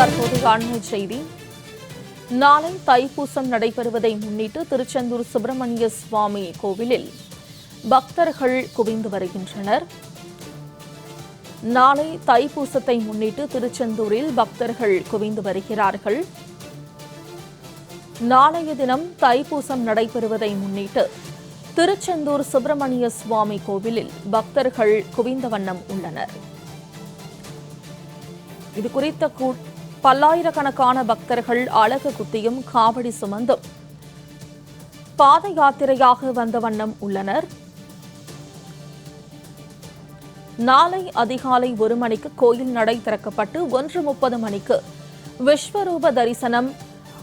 தற்போது அண்மை செய்தி. நாளை தைப்பூசம் நடைபெறுவதை முன்னிட்டு திருச்செந்தூர் சுப்பிரமணிய சுவாமி கோவிலில் பக்தர்கள் குவிந்து வருகின்றனர். நாளை தைப்பூசத்தை முன்னிட்டு திருச்செந்தூரில் பக்தர்கள் குவிந்து வருகிறார்கள். நாளைய தினம் தைப்பூசம் நடைபெறுவதை முன்னிட்டு திருச்செந்தூர் சுப்பிரமணிய சுவாமி கோவிலில் பக்தர்கள் குவிந்த வண்ணம் உள்ளனர். இது குறித்த பல்லாயிரக்கணக்கான பக்தர்கள் அழகு குத்தியும் காவடி சுமந்தும். பாத யாத்திரையாக வந்த வண்ணம் உள்ளனர். நாளை அதிகாலை ஒரு மணிக்கு கோயில் நடை திறக்கப்பட்டு ஒன்று முப்பது மணிக்கு விஸ்வரூப தரிசனம்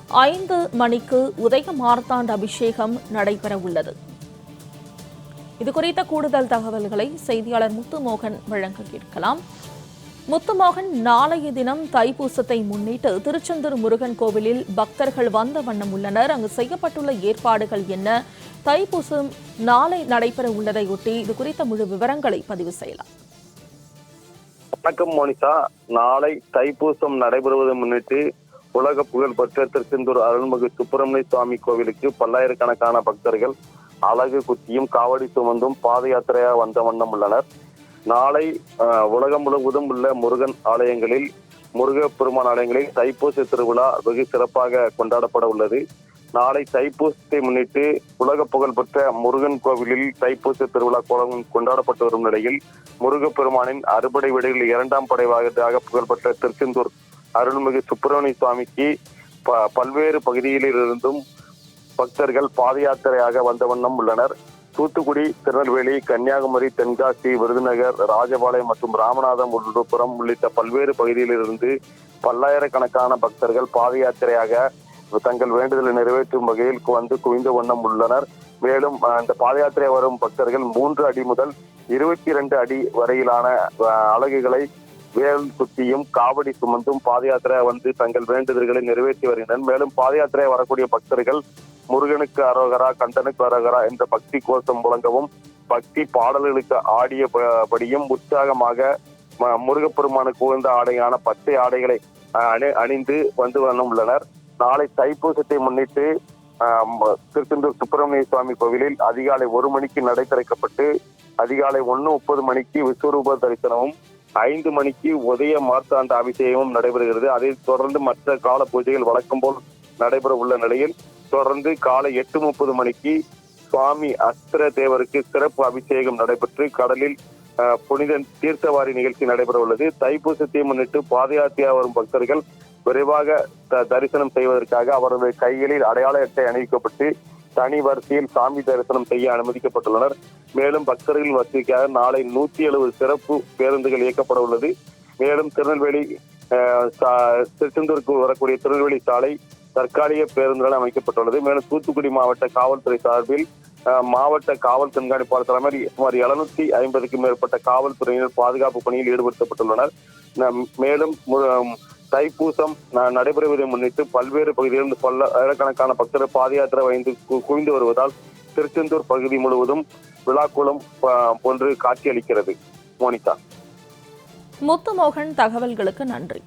ஐந்து மணிக்கு உதய மார்த்தாண்ட அபிஷேகம் நடைபெற உள்ளது. இது குறித்த கூடுதல் தகவல்களை செய்தியாளர் முத்துமோகன் வழங்க கேட்கலாம். முத்துமோகன் நாளைய தினம் தைப்பூசத்தை முன்னிட்டு திருச்செந்தூர் முருகன் கோவிலில் பக்தர்கள் வந்த வண்ணம் உள்ளனர். அங்கு செய்யப்பட்டுள்ள ஏற்பாடுகள் என்ன? தைப்பூசம் நாளை நடைபெற உள்ளதையொட்டி இது குறித்த முழு விவரங்களை பதிவு செய்யலாம். வணக்கம் மோனிஷா. நாளை தைப்பூசம் நடைபெறுவதை முன்னிட்டு உலக புகழ்பெற்ற திருச்செந்தூர் அருள்மிகு சுப்பிரமணிய சுவாமி கோவிலுக்கு பல்லாயிரக்கணக்கான பக்தர்கள் அழகு குத்தியும் காவடி சுமந்தும் பாத யாத்திரையாக வந்த வண்ணம் உள்ளனர். நாளை உலகம் முழுவதும் உள்ள முருகன் ஆலயங்களில் முருக பெருமான் ஆலயங்களில் தைப்பூச திருவிழா வெகு சிறப்பாக கொண்டாடப்பட உள்ளது. நாளை தைப்பூசத்தை முன்னிட்டு உலக புகழ்பெற்ற முருகன் கோவிலில் தைப்பூச திருவிழா கோலம் கொண்டாடப்பட்டு வரும் நிலையில் முருகப்பெருமானின் அறுபடை வீடுகளில் இரண்டாம் படைவாக புகழ்பெற்ற திருச்செந்தூர் அருள்மிகு சுப்பிரமணிய சுவாமிக்கு ப- பல்வேறு பகுதிகளிலிருந்தும் பக்தர்கள் பாத யாத்திரையாக வந்த வண்ணம் உள்ளனர். தூத்துக்குடி திருநெல்வேலி கன்னியாகுமரி தென்காசி விருதுநகர் ராஜபாளையம் மற்றும் ராமநாதம் விழுப்புரம் உள்ளிட்ட பல்வேறு பகுதியிலிருந்து பல்லாயிரக்கணக்கான பக்தர்கள் பாத யாத்திரையாக தங்கள் வேண்டுதலை நிறைவேற்றும் வகையில் வந்து குவிந்த வண்ணம் உள்ளனர். மேலும் அந்த இந்த பாத யாத்திரை வரும் பக்தர்கள் மூன்று அடி முதல் இருபத்தி இரண்டு அடி வரையிலான அலகுகளை வேல் குத்தியும் காவடி சுமந்தும் பாத யாத்திரை வந்து தங்கள் வேண்டுதல்களை நிறைவேற்றி வருகின்றனர். மேலும் பாத யாத்திரை வரக்கூடிய பக்தர்கள் முருகனுக்கு அரோகரா கந்தனுக்கு அரோகரா என்ற பக்தி கோஷம் முழங்கவும் பக்தி பாடல்களுக்கு ஆடியபடியும் உற்சாகமாக ம- முருகப்பெருமானுக்கு உகந்த ஆடையான பச்சை ஆடைகளை அணி அணிந்து வந்து உள்ளனர். நாளை தைப்பூசத்தை முன்னிட்டு திருச்செந்தூர் சுப்பிரமணிய சுவாமி கோவிலில் அதிகாலை ஒரு மணிக்கு நடை திறக்கப்பட்டு அதிகாலை ஒன்று முப்பது மணிக்கு விஸ்வரூப தரிசனமும் ஐந்து மணிக்கு உதய மார்த்தாண்ட அபிஷேகமும் நடைபெறுகிறது. அதைத் தொடர்ந்து மற்ற கால பூஜைகள் வழக்கம் போல் நடைபெற உள்ள நிலையில் தொடர்ந்து காலை எட்டு முப்பது மணிக்கு சுவாமி அஸ்திர தேவருக்கு சிறப்பு அபிஷேகம் நடைபெற்று கடலில் புனித தீர்த்தவாரி நிகழ்ச்சி நடைபெற உள்ளது. தைப்பூசத்தை முன்னிட்டு பாத வரும் பக்தர்கள் விரைவாக த- தரிசனம் செய்வதற்காக அவரது கைகளில் அடையாள அட்டை அணிவிக்கப்பட்டு தனி வரிசையில் சாமி தரிசனம் செய்ய அனுமதிக்கப்பட்டுள்ளனர். மேலும் பக்தர்கள் வசதிக்காக நாளை நூத்தி எழுபது சிறப்பு பேருந்துகள் இயக்கப்பட உள்ளது. மேலும் திருநெல்வேலி அஹ், திருச்செந்தூருக்கு வரக்கூடிய திருநெல்வேலி சாலை தற்காலிக பேருந்துகள் அமைக்கப்பட்டுள்ளது. மேலும் தூத்துக்குடி மாவட்ட காவல்துறை சார்பில் மாவட்ட காவல் கண்காணிப்பாளர் தலைமை சுமார் எழுநூத்தி ஐம்பதுக்கும் மேற்பட்ட காவல்துறையினர் பாதுகாப்பு பணியில் ஈடுபடுத்தப்பட்டுள்ளனர். மேலும் தைப்பூசம் நடைபெறுவதை முன்னிட்டு பல்வேறு பகுதிகளிலிருந்து பல்லாயிரக்கணக்கான பக்தர்கள் பாத யாத்திரை வைந்து கு- குவிந்து வருவதால் திருச்செந்தூர் பகுதி முழுவதும் விழாக்குளம் போன்று காட்சியளிக்கிறது. மோனிகா. முத்துமோகன் தகவல்களுக்கு நன்றி.